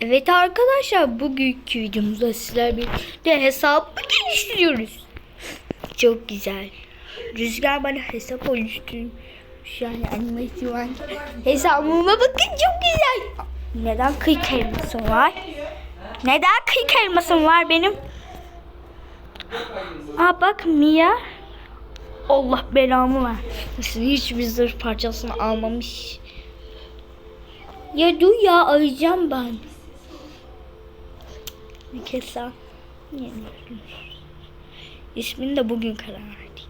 Evet arkadaşlar bugünkü videomuzda sizler birlikte hesabı geliştiriyoruz. Çok güzel. Rüzgar bana hesap oluşturmuş. Yani animasyon hesabıma bakın çok güzel. Neden kıyık elmasım var? Neden kıyık elmasım var benim? Aa bak Mia. Allah belamı versin. Hiçbir zırh parçasını almamış. Ya dur ya arayacağım ben. Bir kez daha. İsmini de bugün karar verdik.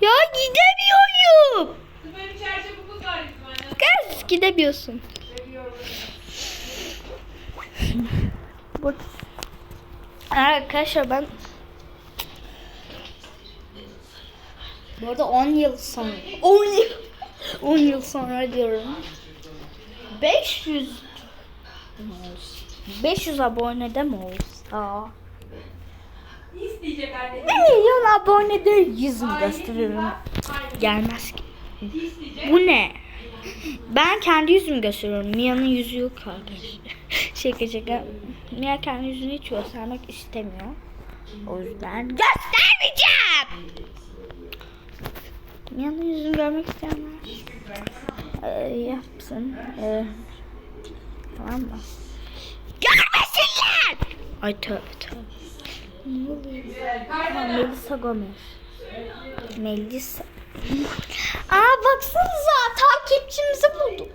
Ya gidemiyorum. Kız gidemiyorsun. Bu- Arkadaşlar ben Bu arada 10 yıl sonra 10 yıl 10 yıl sonra diyorum 500 500 abonede mi olsa Ne isteyecek anne? 1 milyon abonede yüzüm gösteriyorum gelmez ki? Bu ne? Ben kendi yüzümü gösteriyorum. Mia'nın yüzü yok arkadaşlar. şaka şaka. Mia kendi yüzünü hiç göstermek istemiyor. O yüzden göstermeyeceğim. Mia'nın yüzünü görmek isteyenler ee, yapsın. Ee, tamam mı? Görmesinler! Ay tövbe tövbe. Ne oluyor? Melisa Gomez. Melisa. Aa baksanıza takipçimizi buldum.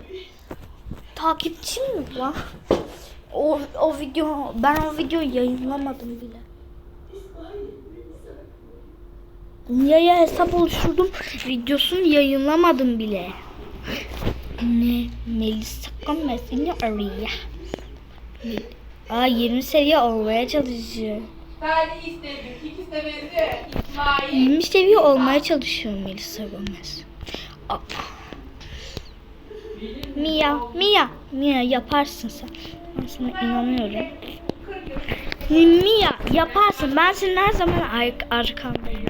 Takipçim mi bu lan? O, o video ben o videoyu yayınlamadım bile. Niye hesap oluşturdum videosunu yayınlamadım bile. Ne? Melisa Gomez'ini arıyor. Aa 20 seviye olmaya çalışıyor. Ben istedim. İkisi de. İsmail. 20 seviye olmaya çalışıyor Melisa Gomez. Aa. Mia, Mia, Mia yaparsın sen. Ben sana inanıyorum. Mia yaparsın. Ben senin her zaman ar arkandayım.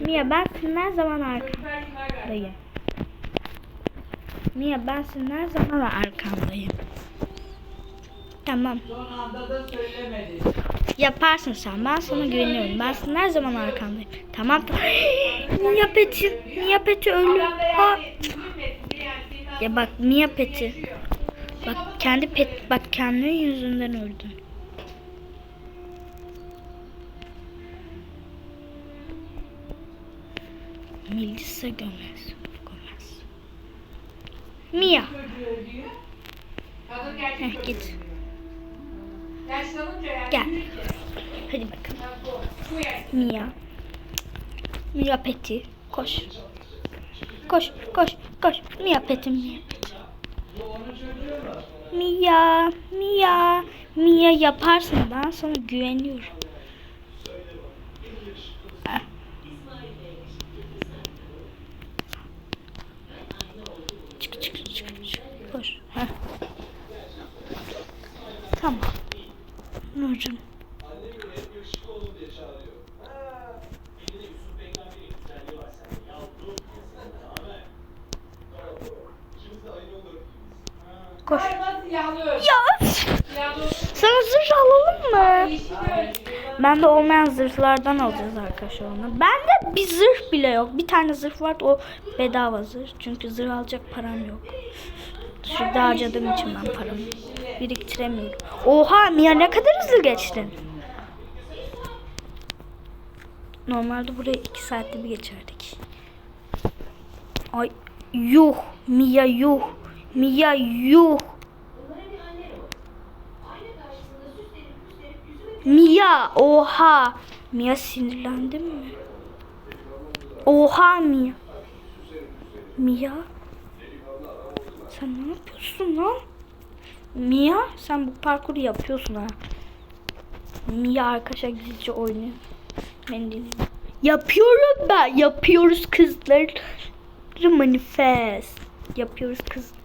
Mia ben senin her zaman arkandayım. Mia ben senin her zaman arkandayım. Tamam. Son anda da söylemedi. Yaparsın sen. Ben sana güveniyorum. Ben senin her zaman arkandayım. Tamam. Mia Peti. Mia Peti da Ha. Ya bak Mia Peti. Bak kendi pet bak kendi yüzünden öldün. Melissa. Gomez. Mia. Heh, git. Gel. Hadi bakalım. Mia. Mia Peti. Koş. Koş, koş, koş. Mia Peti, Mia Peti. Mia, Mia, Mia yaparsın. Ben sana güveniyorum. Koş. Ya sana zırh alalım mı? Ben de olmayan zırhlardan alacağız arkadaşlar onu. Bende bir zırh bile yok. Bir tane zırh var o bedava zırh. Çünkü zırh alacak param yok. Şurada harcadığım için ben paramı biriktiremiyorum. Oha Mia ne kadar hızlı geçtin. Normalde buraya iki saatte bir geçerdik. Ay yuh Mia yuh. Mia yuh. Mia oha. Mia sinirlendin mi? Oha Mia. Mia. Sen ne yapıyorsun lan? Mia sen bu parkuru yapıyorsun ha. Mia arkadaşlar gizlice oynuyor. Beni dinleyin. Yapıyorum ben. Yapıyoruz kızlar. Manifest. Yapıyoruz kız.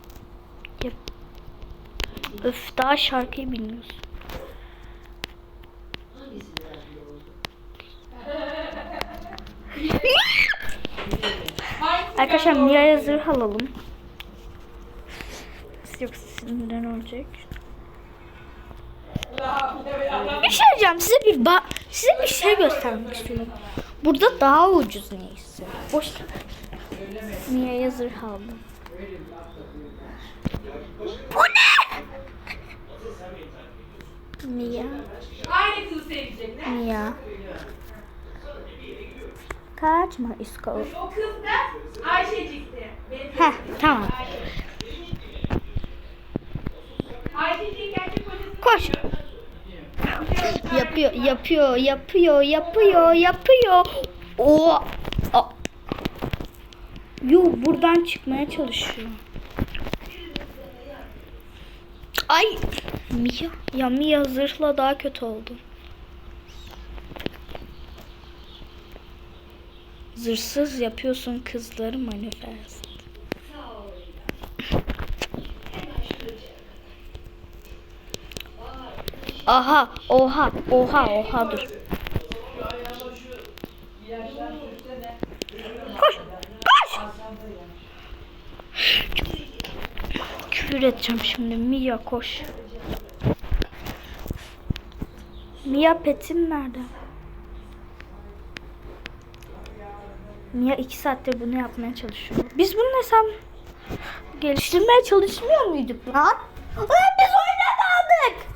Öf daha şarkıyı bilmiyorsun. Arkadaşlar Mia'ya zırh alalım. Yoksa sinirden olacak. La bir şey diyeceğim size bir ba size bir şey göstermek istiyorum. Burada daha ucuz neyse. Boş. Niye zırh aldım? Bu? Mia. Aynı kızı sevecek ne? Mia. Kaçma isko. O kız da Ayşecik'ti. Heh tamam. Ayşecik gerçek kocası. Koş. Yapıyor, yapıyor, yapıyor, yapıyor, yapıyor. O. Yo buradan çıkmaya çalışıyor. Ay. Mia. Ya Mia zırhla daha kötü oldu. Zırhsız yapıyorsun kızları manifest. Aha, oha, oha, oha dur. Koş, koş. Küfür edeceğim şimdi. Mia koş. Mia petin nerede? Mia iki saattir bunu yapmaya çalışıyor. Biz bunun hesabı geliştirmeye çalışmıyor muyduk lan? Ulan biz oyuna daldık.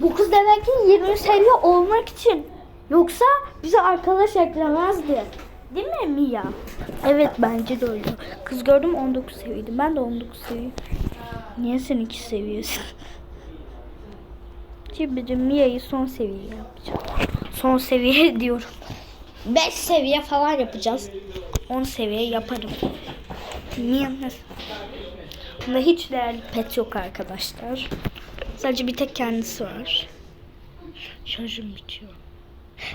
Bu kız demek ki 20 seviye olmak için. Yoksa bize arkadaş eklemezdi. Değil mi Mia? Evet bence de öyle. Kız gördüm 19 seviyeydi. Ben de 19 seviye. Niye sen 2 seviyesin? Şimdi Mia'yı son seviye yapacağım. Son seviye diyorum. 5 seviye falan yapacağız. 10 seviye yaparım. Mia'nın Bunda hiç değerli pet yok arkadaşlar. Sadece bir tek kendisi var. Şarjım bitiyor.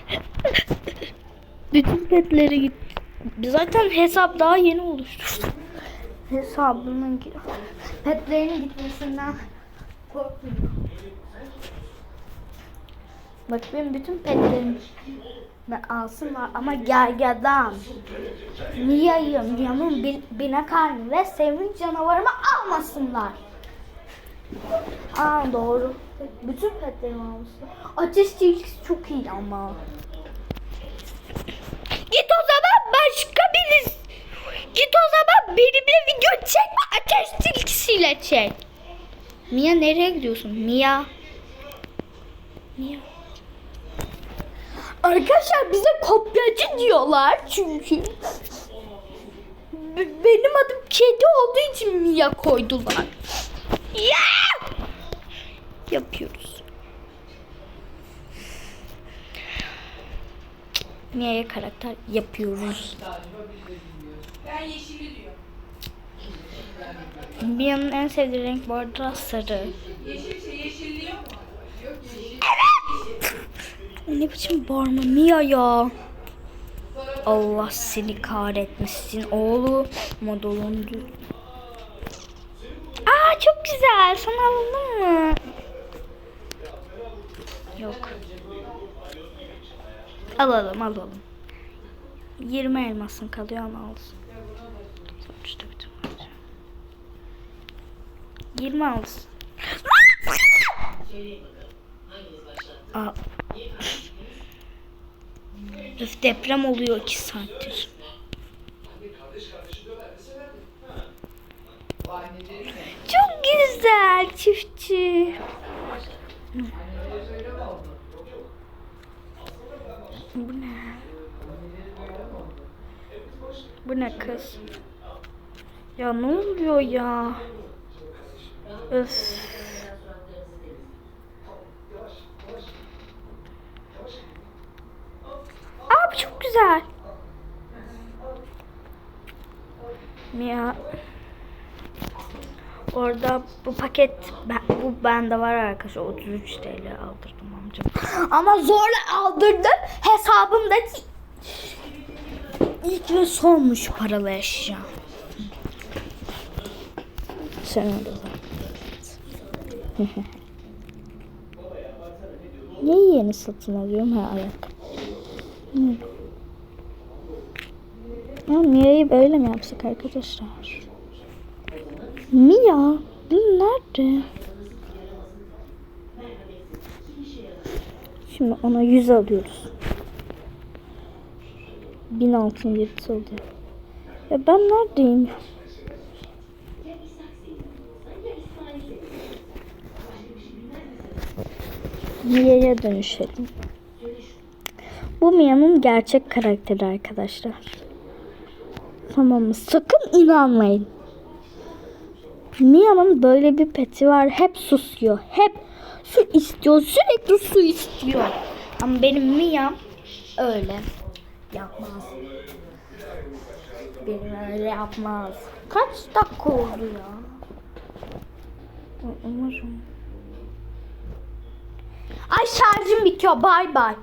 Bütün petleri gitti. Zaten hesap daha yeni oluştu. Hesabının gi- petlerinin gitmesinden korkmuyorum. Bak benim bütün petlerimi alsınlar ama gergedan. Mia'yı, Mia'nın bin, binekarnı ve sevinç canavarımı almasınlar. Aa doğru. Bütün petlerimi almışlar. Ateş tilkisi çok iyi ama. Git o zaman başka birisi. Git o zaman benimle video çekme ateş tilkisiyle çek. Mia nereye gidiyorsun? Mia. Mia. Arkadaşlar bize kopyacı diyorlar çünkü. Benim adım kedi olduğu için Mia koydular. Ya! Yapıyoruz. Mia'ya karakter yapıyoruz. Ben yeşili diyor. Mia'nın en sevdiği renk bu arada sarı. Şey yeşilliyor mu? Yok yeşil. Ne biçim bağırma Mia ya. Allah seni kahretmesin oğlu modolundu. Aa çok güzel. Sana alalım mı? Yok. Alalım alalım. 20 elmasın kalıyor ama alsın. Sonuçta bütün var. 20 alsın. Aa. Öf deprem oluyor 2 saattir. Çok güzel çiftçi. Bu ne? Bu ne kız? Ya ne oluyor ya? Öf. Aa bu çok güzel. Mia. Orada bu paket ben, bu bende var arkadaşlar 33 TL aldırdım amcam. Ama zorla aldırdım hesabımdaki ilk ve sonmuş paralı eşya. Sen orada. Neyi yeni satın alıyorum ha ayak. Ya Mia'yı böyle mi yapsak arkadaşlar? Mia? Nerede? Şimdi ona 100 alıyoruz. 1000 altın oluyor. Ya ben neredeyim? Mia'ya dönüşelim. Bu Mia'nın gerçek karakteri arkadaşlar. Tamam mı? Sakın inanmayın. Mia'nın böyle bir peti var. Hep susuyor. Hep su istiyor. Sürekli su istiyor. Ama benim Mia'm öyle yapmaz. Benim öyle yapmaz. Kaç dakika oldu ya? Umarım. Ay şarjım bitiyor. Bay bay.